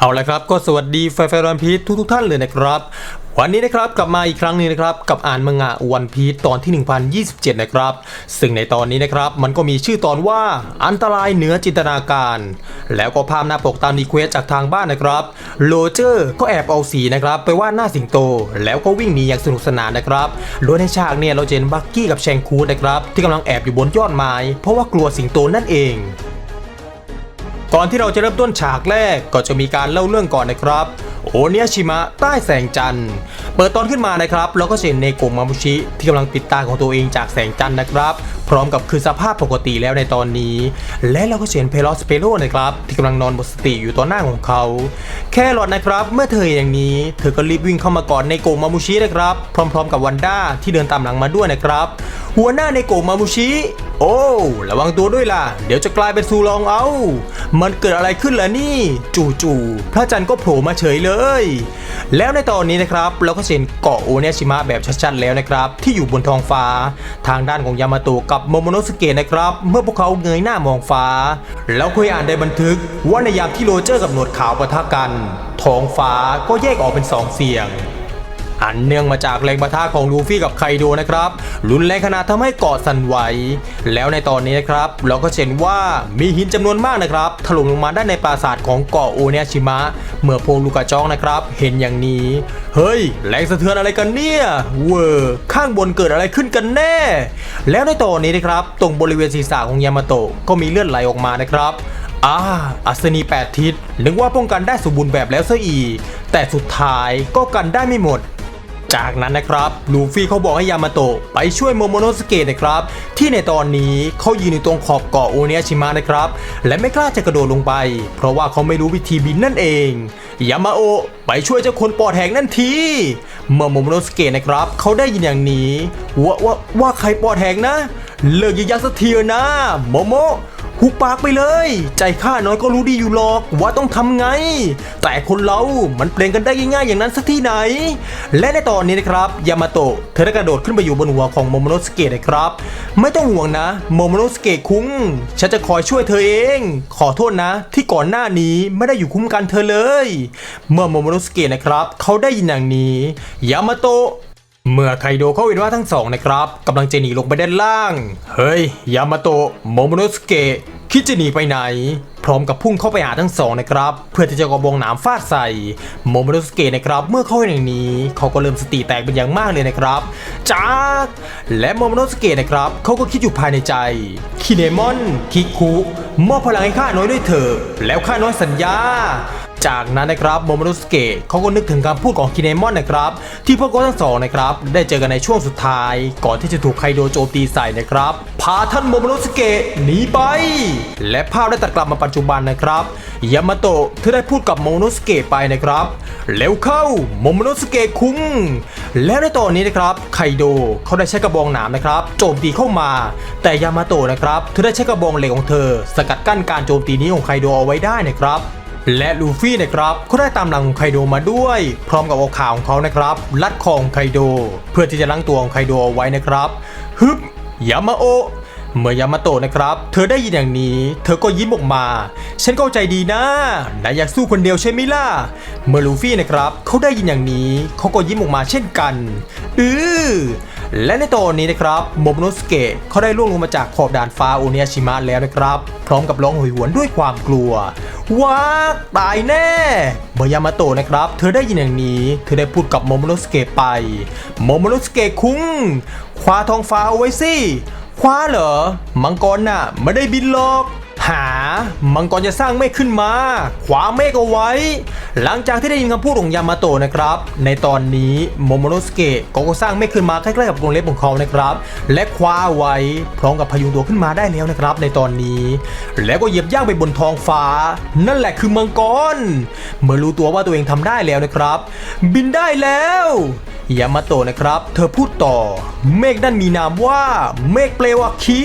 เอาละครับก็สวัสดีแฟนๆวันพีททุกๆท่านเลยนะครับ วันนี้นะครับกลับมาอีกครั้งหนึงนะครับกับอ่านมังงะวันพีทตอนที่ 1027 นะครับ ซึ่งในตอนนี้นะครับมันก็มีชื่อตอนว่าอันตรายเหนือจินตนาการ แล้วก็ภาพหน้าปกตามรีเควสจากทางบ้านนะครับโรเจอร์ก็แอบเอาสีนะครับไปวาดหน้าสิงโต แล้วก็วิ่งหนีอย่างสนุกสนานนะครับโดยในฉากเนี่ยเราจะเห็นบักกี้กับแชงคูดนะครับที่กำลังแอบอยู่บนยอดไม้เพราะว่ากลัวสิงโตนั่นเอง ก่อนที่เราจะเริ่มต้นฉากแรกก็จะมีการเล่าเรื่องก่อนนะครับ โอเนียชิมะใต้แสงจันทร์ เปิดตอนขึ้นมานะครับเราก็เห็นเนโกะมามุชิที่กำลังปิดตาของตัวเองจากแสงจันทร์นะครับ พร้อมกับคืนสภาพปกติแล้วในตอนนี้ และเราก็เห็นเพลอสเปโรนะครับที่กำลังนอนหมดสติอยู่ต่อหน้าของเขา แครอทนะครับ เมื่อเธออย่างนี้ เธอก็รีบวิ่งเข้ามากอดเนโกะมามุชินะครับ พร้อม ๆ กับวันด้าที่เดินตามหลังมาด้วยนะครับ หัวหน้าเนโกะมามุชิ โอ้ ระวังตัวด้วยล่ะ เดี๋ยวจะกลายเป็นซูลองเอา มันเกิดอะไรขึ้นล่ะนี่ จู่ๆพระจันทร์ก็โผล่มาเฉยเลย แล้วในตอนนี้นะครับ เราก็เห็นเกาะโอเนชิมะแบบชัดๆแล้วนะครับ ที่อยู่บนท้องฟ้า ทางด้านของยามาโตะกับโมโมโนสเกะนะครับ เมื่อพวกเขาเงยหน้ามองฟ้า แล้วเคยอ่านได้บันทึกว่าในยามที่โรเจอร์กับหนวดขาวปะทะกันท้องฟ้าก็แยกออกเป็นสองเสียง อันเนื่องมาจากแรงปะทะของลูฟี่กับไคโดนะครับรุนแรงขนาดทำให้เกาะสั่นไหว แล้วในตอนนี้นะครับเราก็เห็นว่ามีหินจำนวนมากนะครับถล่มลงมาด้านในปราสาทของเกาะโอเนชิมะ เมื่อพวกลูกกระจอกนะครับ เห็นอย่างนี้ เฮ้ย แรงสะเทือนอะไรกันเนี่ยเวอร์ข้างบนเกิดอะไรขึ้นกันแน่ แล้วในตอนนี้นะครับ ตรงบริเวณศีรษะของยามาโตะก็มีเลือดไหลออกมานะครับอ่าอัศนีแปดทิศนึกว่าป้องกันได้สมบูรณ์แบบแล้วซะอีก แต่สุดท้ายก็กันได้ไม่หมด จากนั้นนะครับลูฟี่เขาบอกให้ยามาโตะไปช่วยโมโมโนสเกะนะครับที่ในตอนนี้เขายืนอยู่ตรงขอบเกาะโอเนียชิมะนะครับและไม่กล้าจะกระโดดลงไป เพราะว่าเขาไม่รู้วิธีบินนั่นเองยามาโอไปช่วยเจ้าคนปอดแหงนั่นทีเมื่อโมโมโนสเกะนะครับเขาได้ยินอย่างนี้ว่าว่าว่าใครปอดแหงนะ เลิกยิงยักษ์สักทีนะโมโม หุบปากไปเลย ใจข้าน้อยก็รู้ดีอยู่หรอกว่าต้องทำไง แต่คนเรา มันเปลี่ยนกันได้ง่ายๆอย่างนั้นสักที่ไหน และในตอนนี้นะครับยามาโตะเธอได้กระโดดขึ้นไปอยู่บนหัวของโมโมโนสเกะนะครับ ไม่ต้องห่วงนะโมโมโนสเกะคุ้งฉันจะคอยช่วยเธอเอง ขอโทษนะ ที่ก่อนหน้านี้ไม่ได้อยู่คุ้มกันเธอเลย เมื่อโมโมโนสเกะนะครับ เขาได้ยินอย่างนี้ยามาโตะ เมื่อไคโดเขาเห็นว่าทั้งสองนะครับกำลังจะหนีลงไปด้านล่าง เฮ้ย ยามาโตะโมโมโนสเกะคิดจะหนีไปไหน พร้อมกับพุ่งเข้าไปหาทั้งสองนะครับ เพื่อที่จะกระบองหนามฟาดใส่โมโมโนสเกะนะครับ เมื่อเขาเห็นอย่างนี้ เขาก็เริ่มสติแตกเป็นอย่างมากเลยนะครับจ้ากและโมโมโนสเกะนะครับเขาก็คิดอยู่ภายในใจคิเนมอนคิคุมอบพลังให้ข้าน้อยด้วยเถอะแล้วข้าน้อยสัญญา จากนั้นนะครับโมโมโนสเกะเขาก็นึกถึงคำพูดของคินเนมอนนะครับ ที่พวกเขาทั้งสองนะครับได้เจอกันในช่วงสุดท้าย ก่อนที่จะถูกไคโดโจมตีใส่นะครับ พาท่านโมโมโนสเกะหนีไป และภาพได้ตัดกลับมาปัจจุบันนะครับยามาโตะเธอได้พูดกับโมโมโนสเกะไปนะครับเร็วเข้าโมโมโนสเกะคุ้งแล้วในตอนนี้นะครับไคโดเขาได้ใช้กระบองหนามนะครับ โจมตีเข้ามา แต่ยามาโตะนะครับเธอได้ใช้กระบองเหล็กของเธอ สกัดกั้นการโจมตีนี้ของไคโดเอาไว้ได้นะครับ และลูฟี่นะครับเขาได้ตามหลังไคโดมาด้วย พร้อมกับเอาขาของเขานะครับลัดคอของไคโด เพื่อที่จะลังตัวของไคโดเอาไว้นะครับฮึบยามาโอเมื่อยามาโตะนะครับ เธอได้ยินอย่างนี้ เธอก็ยิ้มออกมา ฉันเข้าใจดีนะนายอยากสู้คนเดียวใช่ไหมล่ะ เมื่อลูฟี่นะครับ เขาได้ยินอย่างนี้ เขาก็ยิ้มออกมาเช่นกัน อือ และในตอนนี้นะครับโมโมโนสเกะเขาได้ล่วงลงมาจากขอบด่านฟ้าโอเนียชิมะแล้วนะครับ พร้อมกับร้องโหยหวนด้วยความกลัวว้าตายแน่เมื่อยามาโตะนะครับ เธอได้ยินอย่างนี้ เธอได้พูดกับโมโมโนสเกะไป โมโมโนสเกะคุ้งคว้าทองฟ้าเอาไว้สิคว้าเหรอ มังกรน่ะไม่ได้บินหรอก หา มังกรจะสร้างเมฆขึ้นมา ขวาเมฆเอาไว้ หลังจากที่ได้ยินคำพูดของยามาโตะนะครับ ในตอนนี้โมโมโนสเกะก็สร้างเมฆขึ้นมาใกล้ๆกับกรงเล็บของเขานะครับ และคว้าไว้พร้อมกับพยุงตัวขึ้นมาได้แล้วนะครับ ในตอนนี้ แล้วก็เหยียบย่างไปบนท้องฟ้า นั่นแหละคือมังกร เมื่อรู้ตัวว่าตัวเองทำได้แล้วนะครับ บินได้แล้ว ยามาโตะนะครับ เธอพูดต่อ เมฆนั่นมีนามว่า เมฆเปลวคี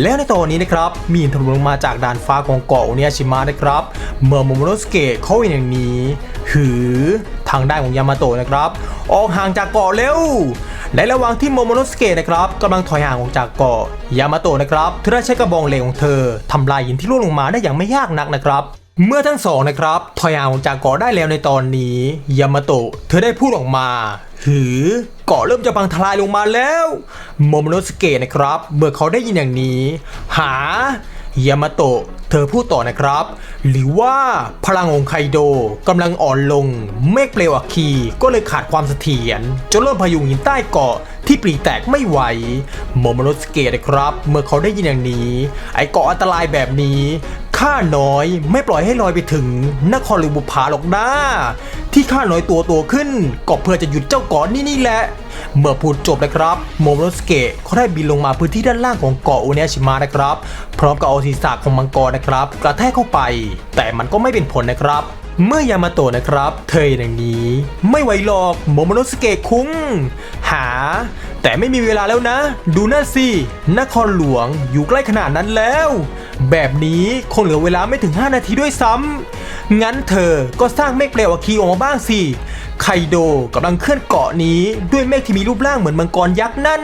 แล้วในตอนนี้นะครับ มีหินถล่มลงมาจากด่านฟ้าของเกาะโอเนียชิมะนะครับ เมื่อโมโมโนสเกะเขาเห็นอย่างนี้ หือ ทางด้านของยามาโตะนะครับ ออกห่างจากเกาะเร็ว ในระหว่างที่โมโมโนสเกะนะครับกำลังถอยห่างออกจากเกาะยามาโตะนะครับเธอได้ใช้กระบองเหล็กของเธอทำลายหินที่ร่วงลงมาได้อย่างไม่ยากนักนะครับ เมื่อทั้งสองนะครับถอยห่างออกจากเกาะได้แล้วในตอนนี้ยามาโตะเธอได้พูดออกมาหือเกาะเริ่มจะพังทลายลงมาแล้วโมโมโนสเกะนะครับเมื่อเขาได้ยินอย่างนี้ หายามาโตะเธอพูดต่อนะครับ หรือว่าพลังของไคโดกำลังอ่อนลง เมฆเปลวอัคคีก็เลยขาดความเสถียรจนเริ่มพยุงหินใต้เกาะที่ปรีแตกไม่ไหวโมโมโนสเกะนะครับ เมื่อเขาได้ยินอย่างนี้ ไอเกาะอันตรายแบบนี้ ข้าน้อยไม่ปล่อยให้ลอยไปถึงนครหรือบุพาหรอกนะที่ข้าน้อยตัวโตขึ้นก็เพื่อจะหยุดเจ้าเกาะนี่นี่แหละ เมื่อพูดจบนะครับโมโมโนสเกะเขาได้บินลงมาพื้นที่ด้านล่างของเกาะโอเนชิมะนะครับ พร้อมกับเอาศีรษะของมังกรนะครับ กระแทกเข้าไป แต่มันก็ไม่เป็นผลนะครับเมื่อยามาโตะนะครับ เธออย่างนี้ ไม่ไหวหรอกโมโมโนสเกะคุ้ง หา แต่ไม่มีเวลาแล้วนะ ดูนั่นสิ นครหลวงอยู่ใกล้ขนาดนั้นแล้ว แบบนี้คงเหลือเวลาไม่ถึง 5 นาทีด้วยซ้ำงั้นเธอก็สร้างเมฆเปลวอัคคีออกมาบ้างสิ ไคโดกำลังเคลื่อนเกาะนี้ด้วยเมฆที่มีรูปร่างเหมือนมังกรยักษ์นั่น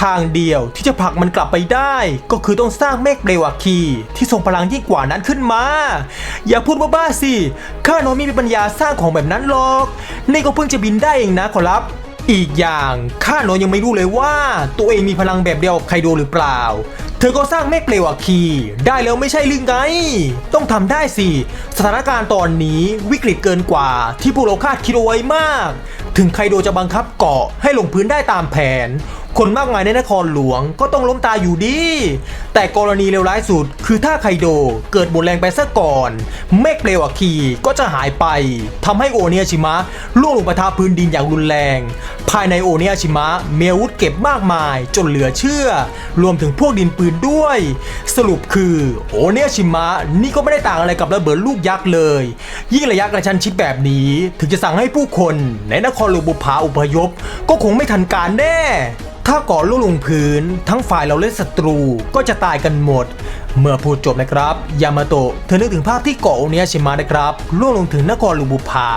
ทางเดียวที่จะผลักมันกลับไปได้ ก็คือต้องสร้างเมฆเปลวอัคคีที่ทรงพลังยิ่งกว่านั้นขึ้นมา อย่าพูดบ้าๆสิข้าน้อยไมมีปัญญาสร้างของแบบนั้นหรอก นี่ก็เพิ่งจะบินได้เองนะขอรับ อีกอย่างข้าน้อยยังไม่รู้เลยว่า ตัวเองมีพลังแบบเดียวกับไคโดหรือเปล่า เธอก็สร้างเมฆเปลวอคีได้แล้วไม่ใช่หรือไง ต้องทำได้สิ สถานการณ์ตอนนี้วิกฤตเกินกว่า ที่พวกเราคาดคิดเอาไว้มาก ถึงไคโดจะบังคับเกาะให้ลงพื้นได้ตามแผน คนมากมายในนครหลวงก็ต้องล้มตายอยู่ดี แต่กรณีเลวร้ายสุด คือถ้าไคโดเกิดหมดแรงไปซะก่อน เมฆเปลวอัคคีก็จะหายไปทำให้โอเนียชิมะล่วงลงไปทาพื้นดินอย่างรุนแรง ภายในโอเนียชิมะเมีอาวุธเก็บมากมายจนเหลือเชื่อ รวมถึงพวกดินปืนด้วย สรุปคือโอเนียชิมะนี่ก็ไม่ได้ต่างอะไรกับระเบิดลูกยักษ์เลย ยิ่งระยะกระชั้นชิดแบบนี้ ถึงจะสั่งให้ผู้คนในนครหลวงบุพาอุพยพ ก็คงไม่ทันการแน่ถ้าก่อล่วงลงพื้น ทั้งฝ่ายเราและศัตรูก็จะตายกันหมด เมื่อพูดจบนะครับ ยามาโตะเธอนึกถึงภาพที่เกาะโอเนียชิมะนะครับล่วงลงถึงนครลูบุพา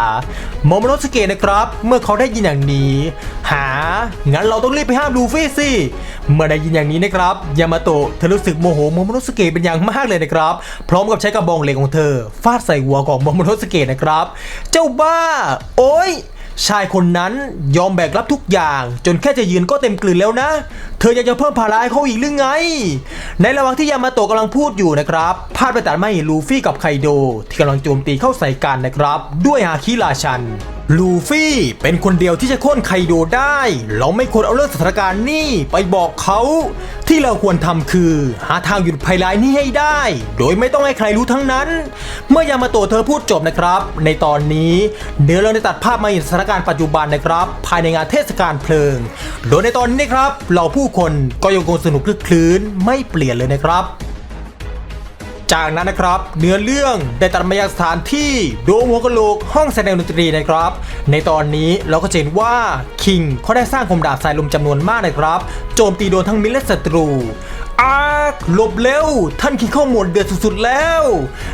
โมโมโนสเกะนะครับ เมื่อเขาได้ยินอย่างนี้ หา งั้นเราต้องรีบไปห้ามลูฟี่สิ เมื่อได้ยินอย่างนี้นะครับยามาโตะเธอรู้สึกโมโหโมโมโนสเกะเป็นอย่างมากเลยนะครับ พร้อมกับใช้กระบองเหล็กของเธอฟาดใส่หัวของโมโมโนสเกะนะครับ เจ้าบ้า โอ้ย ชายคนนั้นยอมแบกรับทุกอย่าง จนแค่จะยืนก็เต็มกลืนแล้วนะเธอยังจะเพิ่มภาระให้เขาอีกหรือไง ในระหว่างที่ยามาโตะกำลังพูดอยู่นะครับพาดไปตัดมาเห็นลูฟี่กับไคโด ที่กำลังโจมตีเข้าใส่กันนะครับ ด้วยฮาคิราชัน ลูฟี่เป็นคนเดียวที่จะโค่นไคโดได้ เราไม่ควรเอาเรื่องสถานการณ์นี่ไปบอกเขา ที่เราควรทำคือ หาทางหยุดภัยร้ายนี้ให้ได้ โดยไม่ต้องให้ใครรู้ทั้งนั้น เมื่อยามาโตะเธอพูดจบนะครับ ในตอนนี้เดี๋ยวเราได้ตัดภาพมาเห็นสถานการณ์ปัจจุบันนะครับ ภายในงานเทศกาลเพลิง โดยในตอนนี้นะครับเราผู้คนก็ยังคงสนุกคลึกคลื้นไม่เปลี่ยนเลยนะครับ จากนั้นนะครับ เนื้อเรื่องได้ตัดมายังสถานที่โดมหัวกะโหลกห้องแสดงดนตรีนะครับ ในตอนนี้เราก็เห็นว่าคิงเขาได้สร้างคมดาบสายลมจำนวนมากนะครับ โจมตีโดนทั้งมิลและศัตรูอา ร์คหลบเร็ว ท่านคิงเข้าโหมดเดือดสุดๆแล้ว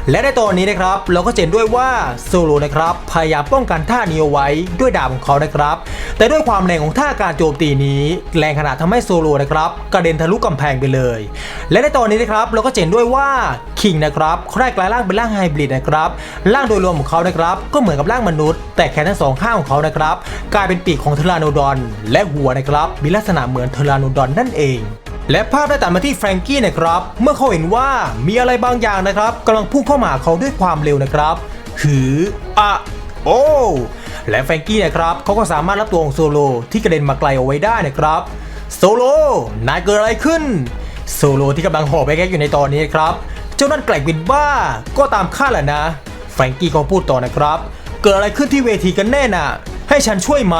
และในตอนนี้นะครับ เราก็เห็นด้วยว่าโซโลนะครับพยายามป้องกันท่านี้เอาไว้ด้วยดาบของเขานะครับ แต่ด้วยความแรงของท่าการโจมตีนี้ แรงขนาดทำให้โซโลนะครับกระเด็นทะลุกำแพงไปเลย และในตอนนี้นะครับเราก็เห็นด้วยว่าคิงนะครับเขาได้กลายร่างเป็นร่างไฮบริดนะครับร่างโดยรวมของเขานะครับก็เหมือนกับร่างมนุษย์ แต่แขนทั้งสองข้างของเขานะครับกลายเป็นปีกของเทอราโนดอน และหัวนะครับมีลักษณะเหมือนเทอราโนดอนนั่นเอง และภาพได้ตัดมาที่แฟรงกี้นะครับ เมื่อเขาเห็นว่ามีอะไรบางอย่างนะครับกำลังพุ่งเข้ามาหาเขาด้วยความเร็วนะครับหืออะโอ้และแฟรงกี้นะครับเขาก็สามารถรับตัวของโซโลที่กระเด็นมาไกลเอาไว้ได้นะครับโซโลนายเกิดอะไรขึ้นโซโลที่กำลังหอบไปแก๊กอยู่ในตอนนี้ครับ เจ้านั่นแกล้งเป็นบ้าก็ตามคาดแหละนะ แฟรงกี้เขาพูดต่อนะครับ เกิดอะไรขึ้นที่เวทีกันแน่น่ะ ให้ฉันช่วยไหม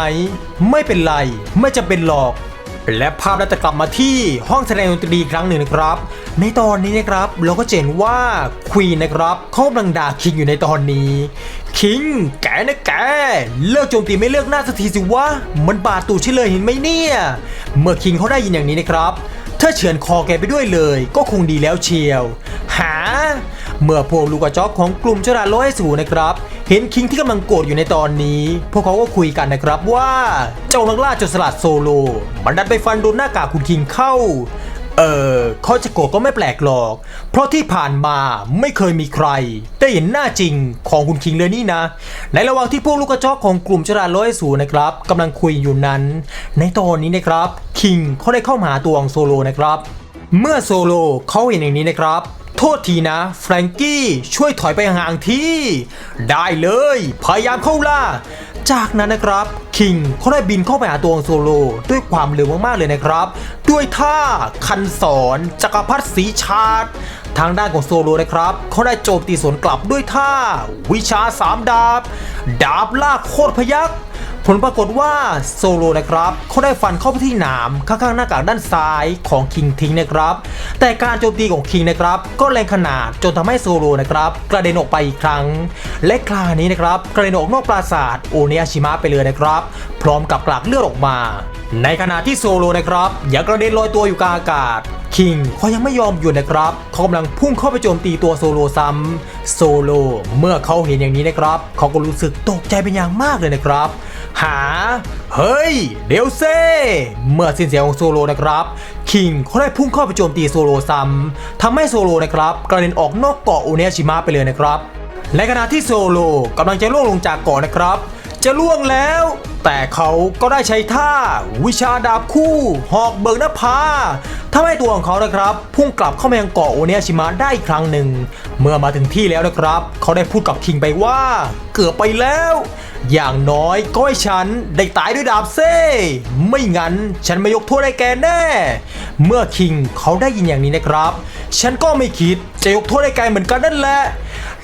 ไม่เป็นไร ไม่จำเป็นหรอก และภาพได้ตัดกลับมาที่ห้องแสดงดนตรีครั้งหนึ่งนะครับ ในตอนนี้นะครับเราก็เห็นว่าควีนนะครับเขากำลังด่าคิงอยู่ในตอนนี้ คิงแกนะแก เลิกโจมตีไม่เลิกหน้าสักทีสิวะ มันบาดตูดใช่เลยเห็นไหมเนี่ย เมื่อคิงเขาได้ยินอย่างนี้นะครับ ถ้าเฉือนคอแกไปด้วยเลย ก็คงดีแล้วเชียว หา เมื่อพวกลูกกระจอกของกลุ่มจราร้อยสูนะครับเห็นคิงที่กำลังโกรธอยู่ในตอนนี้ พวกเขาก็คุยกันนะครับว่าเจ้านักล่าจนสลัดโซโลมันดันไปฟันโดนหน้ากากคุณคิงเข้าเออเขาจะโกรธก็ไม่แปลกหรอก เพราะที่ผ่านมาไม่เคยมีใคร ได้เห็นหน้าจริงของคุณคิงเลยนี่นะ ในระหว่างที่พวกลูกกระจอกของกลุ่มจราร้อยสูนะครับกำลังคุยอยู่นั้น ในตอนนี้นะครับ คิงเขาได้เข้ามาหาตัวของโซโลนะครับ เมื่อโซโลเขาเห็นอย่างนี้นะครับ โทษทีนะแฟรงกี้ช่วยถอยไปห่างๆที่ ได้เลย พยายามเข้าล่า จากนั้นนะครับคิงเขาได้บินเข้าไปหาตัวของโซโลด้วยความเร็วมากๆเลยนะครับ ด้วยท่าคันศรจักรพรรดิสีชาดทางด้านของโซโลนะครับเขาได้โจมตีสวนกลับด้วยท่า วิชาสามดาบ ดาบลากโคตรพยัก ผลปรากฏว่าโซโลนะครับเขาได้ฟันเข้าไปที่หนามข้างๆหน้ากากด้านซ้ายของคิงทิ้งนะครับ แต่การโจมตีของคิงนะครับก็แรงขนาดจนทำให้โซโลนะครับกระเด็นออกไปอีกครั้ง และคราวนี้นะครับกระเด็นออกนอกปราสาทโอเนอาชิมะไปเลยนะครับ พร้อมกับกลากเลือดออกมา ในขณะที่โซโลนะครับยังกระเด็นลอยตัวอยู่กลางอากาศคิงเขายังไม่ยอมหยุดนะครับเขากำลังพุ่งเข้าไปโจมตีตัวโซโลซ้ำโซโลเมื่อเขาเห็นอย่างนี้นะครับเขาก็รู้สึกตกใจเป็นอย่างมากเลยนะครับ หา เฮ้ย เดยวเซ่ เมื่อสิ้นเสียงของโซโลนะครับคิงเขาได้พุ่งเข้าไปโจมตีโซโลซ้ำทำให้โซโลนะครับกระเด็นออกนอกเกาะโอเนชิมะไปเลยนะครับ ในขณะที่โซโลกำลังจะล่วงลงจากเกาะนะครับ จะล่วงแล้ว แต่เขาก็ได้ใช้ท่า วิชาดาบคู่ หอกเบิกหน้าผาทำให้ตัวของเขานะครับ พุ่งกลับเข้ามายังเกาะโอเนชิมะได้อีกครั้งหนึ่ง เมื่อมาถึงที่แล้วนะครับ เขาได้พูดกับคิงไปว่า เกือบไปแล้ว อย่างน้อยก็ให้ฉันได้ตายด้วยดาบเซ่ไม่งั้นฉันไม่ยกโทษให้แกแน่ เมื่อคิงเขาได้ยินอย่างนี้นะครับ ฉันก็ไม่คิดจะยกโทษให้แกเหมือนกันนั่นแหละ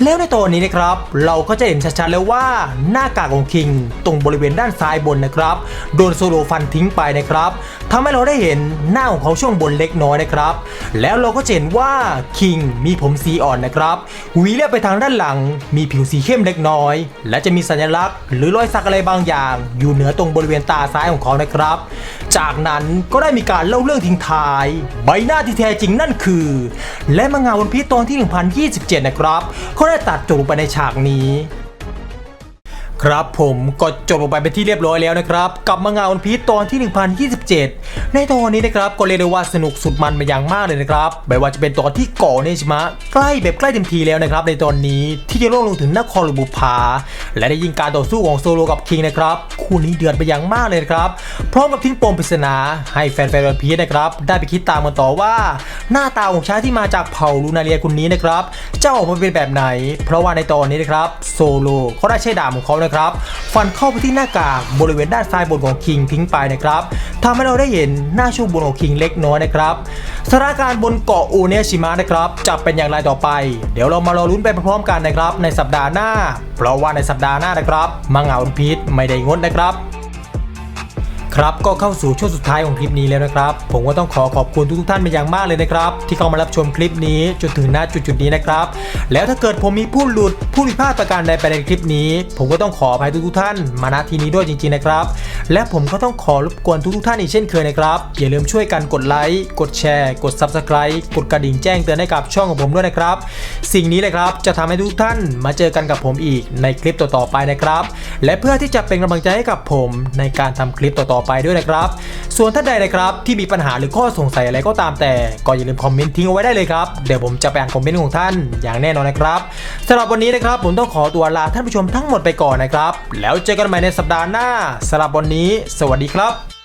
แล้วในตอนนี้นะครับ เราก็จะเห็นชัดๆแล้วว่าหน้ากากของคิงตรงบริเวณด้านซ้ายบนนะครับ โดนโซโลฟันทิ้งไปนะครับทำให้เราได้เห็นหน้าของเขาช่วงบนเล็กน้อยนะครับ แล้วเราก็จะเห็นว่าคิงมีผมสีอ่อนนะครับหวีเลียบไปทางด้านหลัง มีผิวสีเข้มเล็กน้อย และจะมีสัญลักษณ์ หรือรอยสักอะไรบางอย่าง อยู่เหนือตรงบริเวณตาซ้ายของเขานะครับ จากนั้นก็ได้มีการเล่าเรื่องทิ้งท้าย ใบหน้าที่แท้จริงนั่นคือ และมังงะวันพีตอนที่ 1027 นะครับเขาได้ตัดจบไปในฉากนี้ ครับผมก็จบลงไปเป็นที่เรียบร้อยแล้วนะครับกับมังงะวันพีตอนที่ 1027 ในตอนนี้นะครับก็เรียกได้ว่าสนุกสุดมันมาอย่างมากเลยนะครับไม่ว่าจะเป็นตอนที่เก่อเนชิมะใกล้แบบใกล้เต็มทีแล้วนะครับในตอนนี้ที่จะล่วงลงถึงนครหรือบุพาและได้ยิงการต่อสู้ของโซโลกับคิงนะครับคู่นี้เดือดไปอย่างมากเลยนะครับพร้อมกับทิ้งปมปริศนาให้แฟนๆวันพีนะครับได้ไปคิดตามกันต่อว่า หน้าตาของชายที่มาจากเผ่าลูนาเรียคนนี้นะครับจะออกมาเป็นแบบไหน เพราะว่าในตอนนี้นะครับโซโลเขาได้ใช้ดาบของเขานะครับ ฟันเข้าไปที่หน้ากากบริเวณด้านซ้ายบนของคิงทิ้งไปนะครับทำให้เราได้เห็นหน้าช่วงบนของคิงเล็กน้อยนะครับสถานการณ์บนเกาะอูเนชิมะนะครับจะเป็นอย่างไรต่อไป เดี๋ยวเรามารอลุ้นไปพร้อมๆกันนะครับในสัปดาห์หน้า เพราะว่าในสัปดาห์หน้านะครับมังงะอุนพีชไม่ได้งดนะครับ ครับก็เข้าสู่ช่วงสุดท้ายของคลิปนี้แล้วนะครับ ผมก็ต้องขอขอบคุณทุกๆท่านเป็นอย่างมากเลยนะครับ ที่เข้ามารับชมคลิปนี้จนถึงหน้าจุดๆนี้นะครับ แล้วถ้าเกิดผมมีผู้หลุดผู้ผิดพลาดประการใดไปในคลิปนี้ ผมก็ต้องขออภัยทุกๆท่าน มาณที่นี้ด้วยจริงๆนะครับ และผมก็ต้องขอรบกวนทุกๆท่านอีกเช่นเคยนะครับอย่าลืมช่วยกันกดไลค์กดแชร์ กด Subscribe กดกระดิ่งแจ้งเตือนให้กับช่องของผมด้วยนะครับ สิ่งนี้เลยครับจะทำให้ทุกท่านมาเจอกันกับผมอีกในคลิปต่อๆไปนะครับ และเพื่อที่จะเป็นกำลังใจให้กับผมในการทำคลิปต่อๆไปด้วยนะครับ ส่วนท่านใดนะครับที่มีปัญหาหรือข้อสงสัยอะไรก็ตามแต่ก็อย่าลืมคอมเมนต์ทิ้งเอาไว้ได้เลยครับ เดี๋ยวผมจะไปอ่านคอมเมนต์ของท่านอย่างแน่นอนนะครับสำหรับวันนี้นะครับผมต้องขอตัวลาท่านผู้ชมทั้งหมดไปก่อนนะครับ แล้วเจอกันใหม่ในสัปดาห์หน้าสำหรับวันนี้ สวัสดีครับ